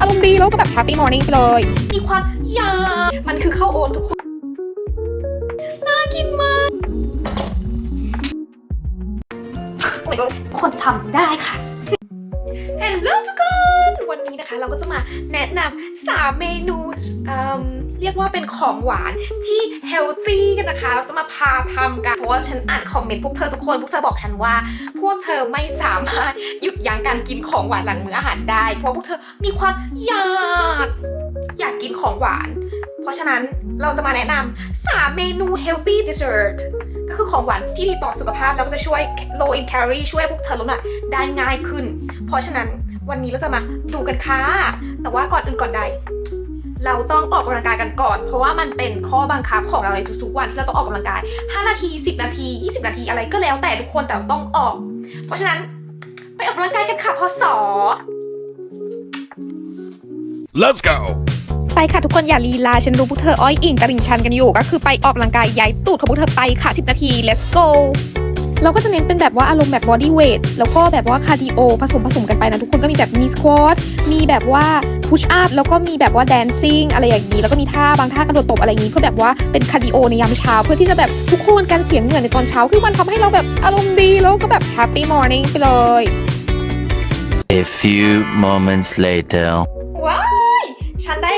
อารมณ์ดีแล้วก็แบบแฮปปี้มอร์นิ่งไปเลย มีความยากมันคือข้าวโอ๊ตทุกคน น่ากินมากโอ้ยคนทำได้ค่ะ นะคะ เราก็จะมาแนะนำสามเมนูเอิ่มเรียกว่าเป็นของหวานที่เฮลตี้กันนะคะ เราจะมาพาทำกัน เพราะว่าฉันอ่านคอมเมนต์พวกเธอทุกคน พวกเธอบอกฉันว่า พวกเธอไม่สามารถหยุดยั้งการกินของหวานหลังมื้ออาหารได้ เพราะพวกเธอมีความอยากอยากกินของหวาน เพราะฉะนั้นเราจะมาแนะนำ3เมนู healthy dessert ก็คือของหวานที่ดีต่อสุขภาพแล้วก็จะช่วย low in calorie ช่วยพวกเธอลดน้ำหนักได้ง่ายขึ้น เพราะฉะนั้นวันนี้เราจะมาดูกันค่ะ แต่ว่าก่อนอื่นก่อนใด เราต้องออกกำลังกายกันก่อน เพราะว่ามันเป็นข้อบังคับของเราในทุกๆวันที่เราต้องออกกำลังกาย 5 นาที 10 นาที 20 นาทีอะไรก็แล้วแต่ทุกคนแต่เราต้องออก เพราะฉะนั้นไปออกกำลังกายกันค่ะพอสอ Let's go! ไปค่ะทุกคนอย่าลีลา ฉันรู้พวกเธออ้อยอิงตลิ่งชันกันอยู่ ก็คือไปออกกำลังกายย้ายตูดของพวกเธอไปค่ะ 10 นาที let's go เราก็จะเน้นเป็นแบบว่าอารมณ์แบบ body weight แล้วก็แบบว่าคาร์ดิโอผสมผสมกันไปนะทุกคนก็มีแบบมี squat มีแบบว่า push up แล้วก็มีแบบว่า dancing อะไรอย่างนี้ แล้วก็มีท่าบางท่ากระโดดตบอะไรอย่างนี้ เพื่อแบบว่าเป็นคาร์ดิโอในยามเช้า เพื่อที่จะแบบทุกคนการเสียงเหงื่อในตอนเช้า คือมันทำให้เราแบบอารมณ์ดีแล้วก็แบบ happy morning ไปเลย A few moments later.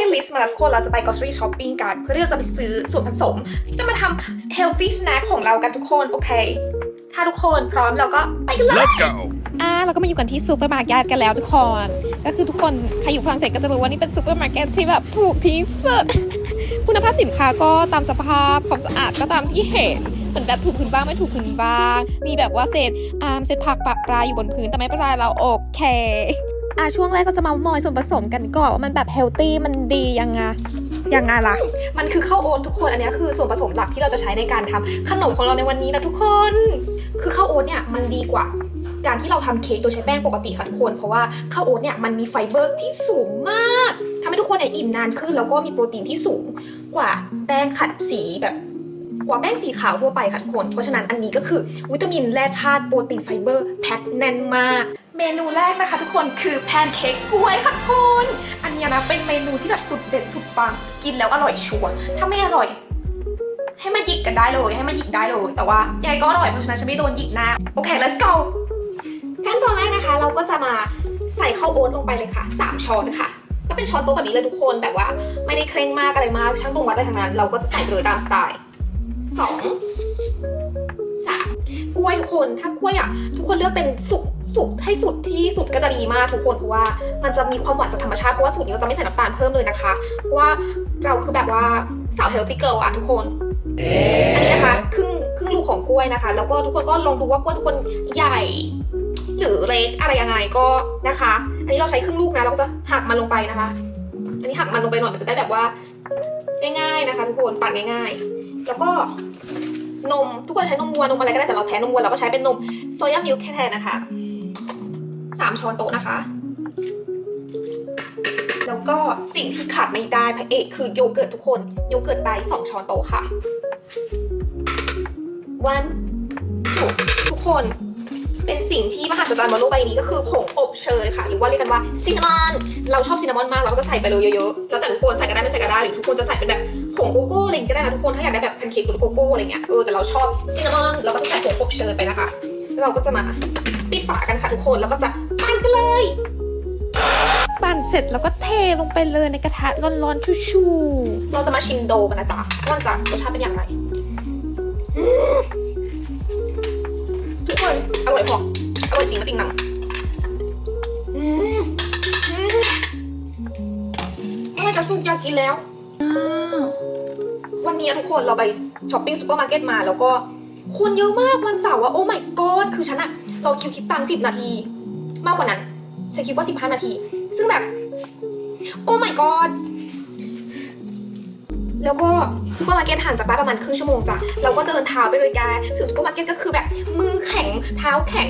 ว้ายฉันได้ลิสต์มาแล้วทุกคนเราจะไป grocery shopping กัน เพื่อที่จะไปซื้อส่วนผสม ที่จะมาทำ healthy snack ของเรากันทุกคน โอเค ถ้าทุกคนพร้อมเราก็ไปกันเลย Let's go! อ่าเราก็มาอยู่กันที่ซูเปอร์มาร์เก็ตกันแล้วทุกคน ก็คือทุกคนใครอยู่ฝรั่งเศสก็จะรู้ว่านี่เป็นซูเปอร์มาร์เก็ตที่แบบถูกที่สุด คุณภาพสินค้าก็ตามสภาพความสะอาดก็ตามที่เห็นเหมือนแบบถูกพื้นบ้างไม่ถูกพื้นบ้าง มีแบบว่าเศษอามเศษผักปะปลาอยู่บนพื้นแต่ไม่เป็นไรเราโอเค อ่าช่วงแรกก็จะมามอยส่วนผสมกันก่อนว่ามันแบบเฮลตี้มันดียังไงยังไงล่ะ มันคือข้าวโอ๊ตทุกคนอันนี้คือส่วนผสมหลักที่เราจะใช้ในการทำขนมของเราในวันนี้นะทุกคน คือข้าวโอ๊ตเนี่ยมันดีกว่า การที่เราทำเค้กโดยใช้แป้งปกติค่ะทุกคน เพราะว่าข้าวโอ๊ตเนี่ยมันมีไฟเบอร์ที่สูงมากทำให้ทุกคนเนี่ยอิ่มนานขึ้น แล้วก็มีโปรตีนที่สูงกว่าแป้งขัดสีแบบกว่าแป้งสีขาวทั่วไปค่ะทุกคน เพราะฉะนั้นอันนี้ก็คือวิตามินแร่ธาตุโปรตีนไฟเบอร์แพ็คแน่นมาก เมนูแรกนะคะทุกคนคือแพนเค้กกล้วยค่ะทุกคนอันนี้นะเป็นเมนูที่แบบสุดเด็ดสุดปัง กินแล้วอร่อยชัวร์ถ้าไม่อร่อย ให้มาหยิกกันได้เลยให้มาหยิกได้เลย แต่ว่ายังไงก็อร่อยเพราะฉะนั้นฉันไม่โดนหยิกหน้าโอเค let's go ขั้นตอนแรกนะคะ เราก็จะมาใส่ข้าวโอ๊ตลงไปเลยค่ะสามช้อนค่ะ ก็เป็นช้อนโต๊ะแบบนี้เลยทุกคนแบบว่า ไม่ได้เคร่งมากอะไรมากช่างตรงวัดอะไรทั้งนั้น เราก็จะใส่เลยตามสไตล์สองสามกล้วยทุกคนถ้ากล้วยอะทุกคนเลือกเป็นสุก สุกให้สุดที่สุดก็จะดีมากทุกคนเพราะว่ามันจะมีความหวานจากธรรมชาติเพราะว่าสูตรนี้เราจะไม่ใส่น้ำตาลเพิ่มเลยนะคะเพราะว่าเราคือแบบว่าสาวเฮลตี้เกิร์ลอะทุกคนอันนี้นะคะครึ่งครึ่งลูกของกล้วยนะคะ แล้วก็ทุกคนก็ลองดูว่ากล้วยทุกคนใหญ่ หรือเล็กอะไรยังไงก็นะคะ อันนี้เราใช้ครึ่งลูกนะเราก็จะหักมันลงไปนะคะ อันนี้หักมันลงไปหน่อยมันจะได้แบบว่า ง่ายๆนะคะ ทุกคนปั่นง่าย ๆ แล้วก็นมทุกคนใช้นมวัวนมอะไรก็ได้แต่เราแพ้นมวัวเราก็ใช้เป็นนมโซยามิลค์แทนนะคะ สามช้อนโต๊ะนะคะ แล้วก็สิ่งที่ขาดไม่ได้พระเอกคือโยเกิร์ตทุกคน โยเกิร์ตใบสองช้อนโต๊ะค่ะ วันทุกคนเป็นสิ่งที่มหัศจรรย์บนโลกใบนี้ก็คือผงอบเชยค่ะ หรือว่าเรียกกันว่าซินนามอนเราชอบซินนามอนมากเราก็จะใส่ไปเลยเยอะๆ แล้วแต่ทุกคนใส่ก็ได้ไม่ใส่ก็ได้หรือทุกคนจะใส่เป็นแบบผงโกโก้อะไรอย่างงี้ก็ได้นะทุกคนถ้าอยากได้แบบแพนเค้กหรือโกโก้อะไรเงี้ยเออแต่เราชอบซินนามอนเราก็จะใส่ผงอบเชยไปนะคะแล้วเราก็จะมาปิดฝากันค่ะทุกคนแล้วก็จะ กันเลย ปั่นเสร็จแล้วก็เทลงไปเลยในกระทะร้อนๆชูเราจะมาชิมโดกันนะจ๊ะว่ามันจะรสชาติเป็นอย่างไรอืมทุกคนอร่อยพออร่อยจริงมาติงนังอืมอืมเมื่อไหร่จะสุกอยากกินแล้วอ่าวันนี้ทุกคนเราไปช้อปปิ้งซูเปอร์มาร์เก็ตมา แล้วก็คนเยอะมากวันเสาร์อะโอ้ my god คือฉันอะเราคิวคิดตามสิบนาที มากกว่านั้นฉันคิดว่าสิบห้านาที ซึ่งแบบ โอ้ my god แล้วก็ซูเปอร์มาร์เก็ตห่างจากบ้านประมาณครึ่งชั่วโมงจ้ะ เราก็เดินเท้าไปเลยแกถึงซูเปอร์มาร์เก็ตก็คือแบบ มือแข็งเท้าแข็ง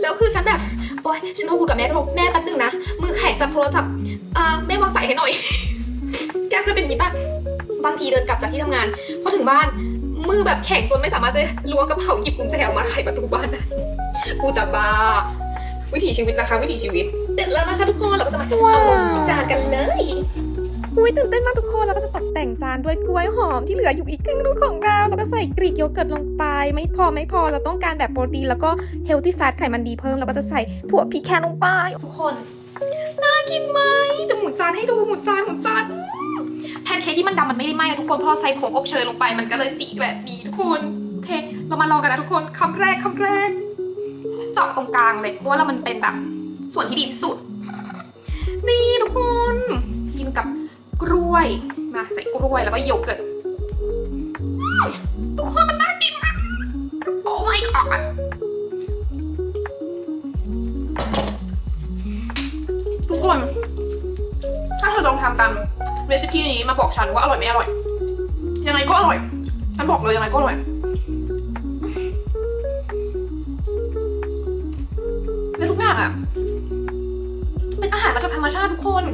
แล้วคือฉันแบบ โอ๊ย ฉันโทรคุยกับแม่จะบอกแม่แป๊บนึงนะ มือแข็งจับโทรศัพท์อ่าแม่วางสายให้หน่อย แกเคยเป็นอย่างนี้ป่ะ บางทีเดินกลับจากที่ทำงาน พอถึงบ้าน มือแบบแข็งจนไม่สามารถจะล้วงกระเป๋าหยิบกุญแจออกมาไขประตูบ้านได้กูจะบ้า วิถีชีวิตนะคะ วิถีชีวิต เสร็จแล้วนะคะทุกคนเราก็จะมาเอาลงจานกันเลยอุ้ยตื่นเต้นมากทุกคนแล้วก็จะตกแต่งจานด้วยกล้วยหอมที่เหลืออยู่อีกครึ่งลูกของเราแล้วก็ใส่กรีกโยเกิร์ตลงไป ไม่พอไม่พอเราต้องการแบบโปรตีนแล้วก็เฮลที่แฟตไขมันดีเพิ่มเราก็จะใส่ถั่วพีแคนลงไป ทุกคนน่ากินไหมเดี๋ยวหมุนจานให้ดูหมุนจานหมุนจานอืมแพนเค้กที่มันดำมันไม่ได้ไหม้นะทุกคนเพราะเราใส่ผงอบเชยลงไปมันก็เลยสีแบบนี้ทุกคนโอเค เรามาลองกันนะทุกคนคำแรกคำแรก เจาะตรงกลางเลยเพราะว่าเรามันเป็นแบบส่วนที่ดีที่สุด นี่ทุกคนกินกับกล้วยมาใส่กล้วยแล้วก็โยเกิร์ตทุกคนมันน่ากินมากโอ้ my god ทุกคน ถ้าเธอลองทำตามเรซิปีนี้มาบอกฉันว่าอร่อยไม่อร่อย ยังไงก็อร่อย ฉันบอกเลยยังไงก็อร่อย มาจากธรรมชาติทุกคน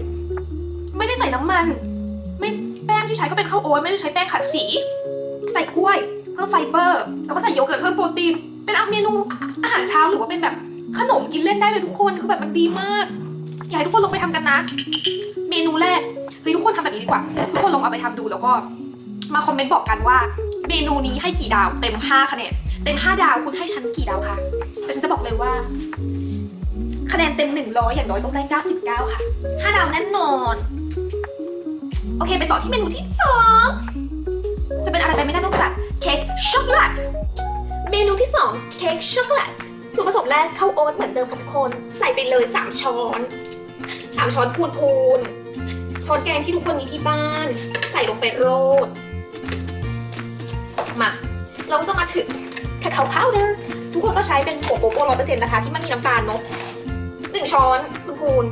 ไม่ได้ใส่น้ำมัน ไม่แป้งที่ใช้ก็เป็นข้าวโอ๊ตไม่ได้ใช้แป้งขัดสี ใส่กล้วย เพิ่มไฟเบอร์ แล้วก็ใส่โยเกิร์ตเพิ่มโปรตีน เป็นเมนูอาหารเช้าหรือว่าเป็นแบบขนมกินเล่นได้เลยทุกคนคือแบบมันดีมาก อยากให้ทุกคนลองไปทำกันนะ เมนูแรกเฮ้ยทุกคนทำแบบนี้ดีกว่า ทุกคนลองเอาไปทำดูแล้วก็ มาคอมเมนต์บอกกันว่า เมนูนี้ให้กี่ดาวเต็ม 5 คะแนนเต็ม 5 ดาวคุณให้ฉันกี่ดาวคะแต่ฉันจะบอกเลยว่า คะแนนเต็ม 100 อย่างน้อยต้องได้ 99 ค่ะ5ดาวแน่นอน โอเคไปต่อที่เมนูที่สองจะเป็นอะไรไปไม่ได้นอกจากเค้กช็อกโกแลต เมนูที่ 2 เค้กช็อกโกแลต ส่วนผสมแรกข้าวโอ๊ตเหมือนเดิมค่ะทุกคน ใส่ไปเลย 3 ช้อน 3 ช้อนพูนพูนช้อนแกงที่ทุกคนมีที่บ้าน ใส่ลงไปโรดมา เราก็จะมาถึงคาคาพาวเดอร์ทุกคนก็ใช้เป็นผงโกโก้ร้อยเปอร์เซ็นต์นะคะ ที่ไม่มีน้ำตาลเนาะ นึ่งช้อนพูนพูน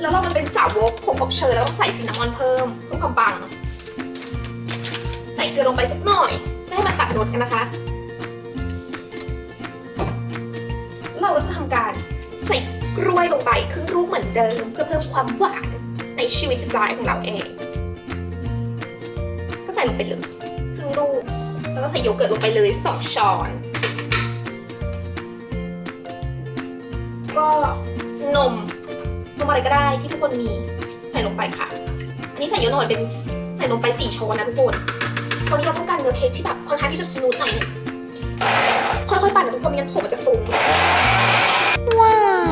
แล้วเรามันเป็นสาวกผงอบเชยแล้วต้องใส่ซินนามอนเพิ่มเพื่อความปังใส่เกลือลงไปสักหน่อยเพื่อให้มันตัดรสกันนะคะ เราจะทำการใส่กล้วยลงไปครึ่งลูกเหมือนเดิมเพื่อเพิ่มความหวานในชีวิตจิตใจของเราเอง ก็ใส่ลงไปเลยครึ่งลูกแล้วก็ใส่โยเกิร์ตลงไปเลยสองช้อน ก็ อะไรก็ได้ที่ทุกคนมีใส่ลงไปค่ะ อันนี้ใส่เยอะหน่อยเป็นใส่ลงไปสี่ช้อนนะทุกคนตอนนี้เราต้องการเนื้อเค้กที่แบบค่อนข้างที่จะสมูทหน่อยหนึงค่อยๆปั่นนะทุกคนไม่งั้นผมมันจะฟุ้งว้าว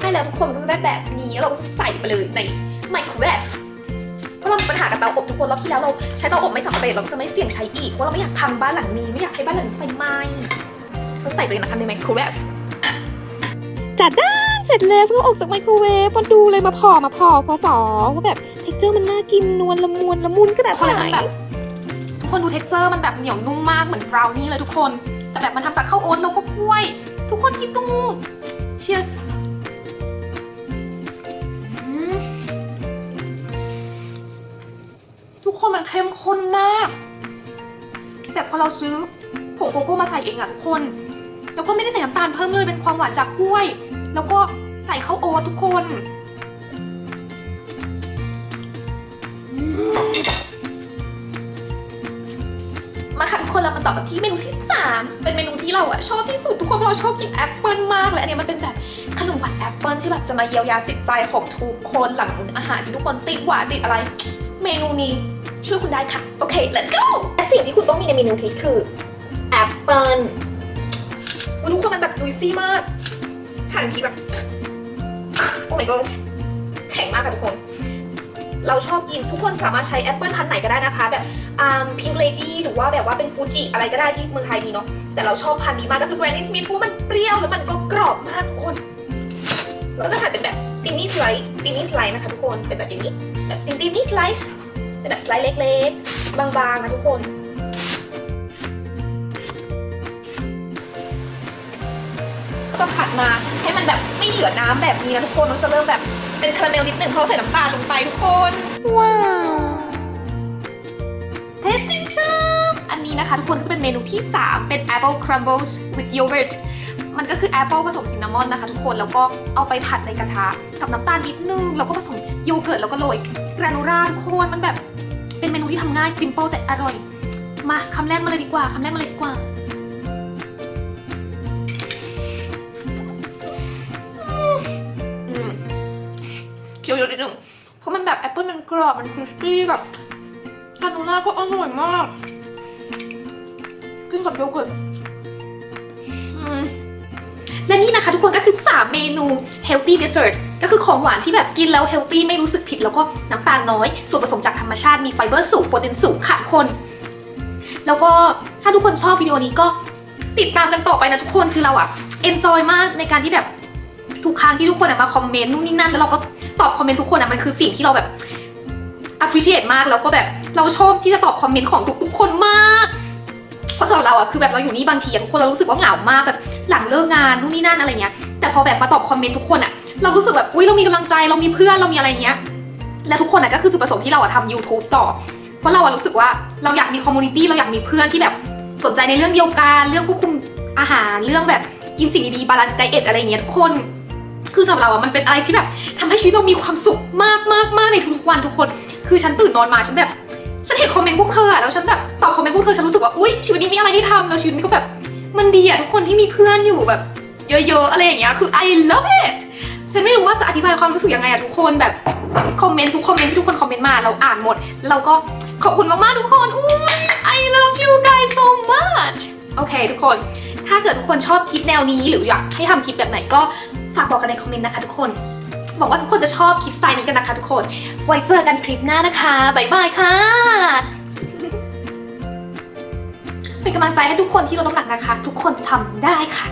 ให้แล้วทุกคนก็จะได้แบบนี้แล้วเราก็จะใส่ไปเลยในไมโครเวฟเพราะเรามีปัญหากับเตาอบทุกคนรอบที่แล้วเราใช้เตาอบไม่สำเร็จเราก็จะไม่เสี่ยงใช้อีกเพราะเราไม่อยากพังบ้านหลังนี้ไม่อยากให้บ้านหลังนี้ไฟไหม้ก็ใส่ไปเลยนะคะในไมโครเวฟ จัดด้านเสร็จแล้วเพิ่งออกจากไมโครเวฟมาดูเลยมาพอมาพอพอสอว่าแบบเท็กเจอร์มันน่ากินนวลละมุนละมุนขนาดเพราะไหอะไรมันนแบบทุกคนดูเท็กเจอร์มันแบบเหนียวนุ่มมากเหมือนบราวนี่เลยทุกคน แต่แบบมันทำจากข้าวโอ๊ตแล้วก็กล้วย ทุกคนคิดดูเชียร์ทุกคนมันเข้มข้นมาก แบบพอเราซื้อผงโกโก้มาใส่เองอะทุกคน แล้วก็ไม่ได้ใส่น้ำตาลเพิ่มเลยเป็นความหวานจากกล้วย แล้วก็ใส่ข้าวโอ๊ตทุกคนมาค่ะทุกคนเรามาต่อกันที่เมนูที่ 3 เป็นเมนูที่เราอะชอบที่สุดทุกคนเพราะเราชอบกินแอปเปิลมากเลยอันนี้มันเป็นแบบขนมหวานแอปเปิลที่แบบจะมาเยียวยาจิตใจของทุกคนหลังมื้ออาหารที่ทุกคนติดหวานติดอะไร เมนูนี้ช่วยคุณได้ค่ะ โอเค let's go และสิ่งที่คุณต้องมีในเมนูนี้คือแอปเปิล อุ๊ยทุกคนมันแบบจุยซี่มากหั่นทีแบบ โอ้ my god แข็งมากค่ะทุกคน เราชอบกินทุกคนสามารถใช้แอปเปิลพันธุ์ไหนก็ได้นะคะ แบบอ่าพิงเลดี้หรือว่าแบบว่าเป็นฟูจิอะไรก็ได้ที่เมืองไทยมีเนาะแต่เราชอบพันธุ์นี้มากก็คือ Granny Smith เพราะมันเปรี้ยวแล้วมันก็กรอบมากทุกคนเราจะหั่นเป็นแบบตินนี่สไลด์ตินนี่สไลด์นะคะทุกคนเป็นแบบอย่างนี้แบบตินตินนี่สไลซ์เป็นแบบสไลด์เล็กๆ บางๆนะทุกคน จะผัดมาให้มันแบบไม่เหลือน้ำแบบนี้นะทุกคน มันจะเริ่มแบบเป็นคาราเมลนิดหนึ่งเพราะใส่น้ำตาลลงไปทุกคน ว้าว tasting time อันนี้นะคะทุกคนจะเป็นเมนูที่ 3 เป็น apple crumbles with yogurt มันก็คือแอปเปิลผสมซินนามอนนะคะทุกคนแล้วก็เอาไปผัดในกระทะกับน้ำตาลนิดนึง แล้วก็ผสมโยเกิร์ตแล้วก็โรยกราโนล่าทุกคนมันแบบเป็นเมนูที่ทำง่าย simple แต่อร่อย มาคำแรกมาเลยดีกว่าคำแรกมาเลยดีกว่า เยอะนิดนึงเพราะมันแบบแอปเปิ้ลมันกรอบมันคริสปี้กับกาโนล่าก็อร่อยมากกินกับโยเกิร์ตและนี่นะคะทุกคนก็คือ 3 เมนู healthy dessert ก็คือของหวานที่แบบกินแล้ว healthy ไม่รู้สึกผิดแล้วก็น้ำตาลน้อย ส่วนผสมจากธรรมชาติมีไฟเบอร์สูงโปรตีนสูงค่ะคน แล้วก็ถ้าทุกคนชอบวิดีโอนี้ก็ติดตามกันต่อไปนะทุกคนคือเราอะ enjoy มากในการที่แบบ ทุกครั้งที่ทุกคนอะมาคอมเมนต์นู่นนี่นั่นแล้วเราก็ตอบคอมเมนต์ทุกคนอะมันคือสิ่งที่เราแบบ appreciate มากแล้วก็แบบเราชอบที่จะตอบคอมเมนต์ของทุกๆคนมากเพราะสำหรับเราอะคือแบบเราอยู่นี่บางทีทุกคนเรารู้สึกว่าเหงามากแบบหลังเลิกงานนู่นนี่นั่นอะไรเงี้ยแต่พอแบบมาตอบคอมเมนต์ทุกคนอะเรารู้สึกแบบอุ้ยเรามีกำลังใจเรามีเพื่อนเรามีอะไรเงี้ยและทุกคนอะก็คือจุดประสงค์ที่เราอะทำ YouTube ต่อ เพราะเราอะรู้สึกว่าเราอยากมีคอมมูนิตี้เราอยากมีเพื่อนที่แบบสนใจในเรื่องเดียวกันเรื่องควบคุมอาหารเรื่องแบบกินสิ่งดีๆบาลานซ์ไดเอทอะไรเงี้ยทุกคน คือสำหรับเราอะมันเป็นอะไรที่แบบทำให้ชีวิตเรามีความสุขมากมากมากในทุกๆวันทุกคน คือฉันตื่นนอนมาฉันแบบ ฉันเห็นคอมเมนต์พวกเธออะแล้วฉันแบบตอบคอมเมนต์พวกเธอฉันรู้สึกว่าอุ้ยชีวิตนี้มีอะไรที่ทำแล้วชีวิตมันก็แบบมันดีอะทุกคนที่มีเพื่อนอยู่แบบ เยอะๆอะไรอย่างเงี้ยคือ I love it ฉันไม่รู้ว่าจะอธิบายความรู้สึกยังไงอะทุกคนแบบคอมเมนต์ทุกคอมเมนต์ที่ทุกคนคอมเมนต์มาเราอ่านหมด เราก็ขอบคุณมากๆทุกคนอุ้ย I love you guys so much โอเคทุกคน ถ้าเกิดทุกคนชอบคลิปแนวนี้หรืออยากให้ทำคลิปแบบไหนก็ฝากบอกกันในคอมเมนต์นะคะทุกคนบอกว่าทุกคนจะชอบคลิปสไตล์นี้กันนะคะทุกคน ไว้เจอกันคลิปหน้านะคะ บ๊ายบายค่ะ เป็นกำลังใจให้ทุกคนที่ลดน้ำหนักนะคะ ทุกคนทำได้ค่ะ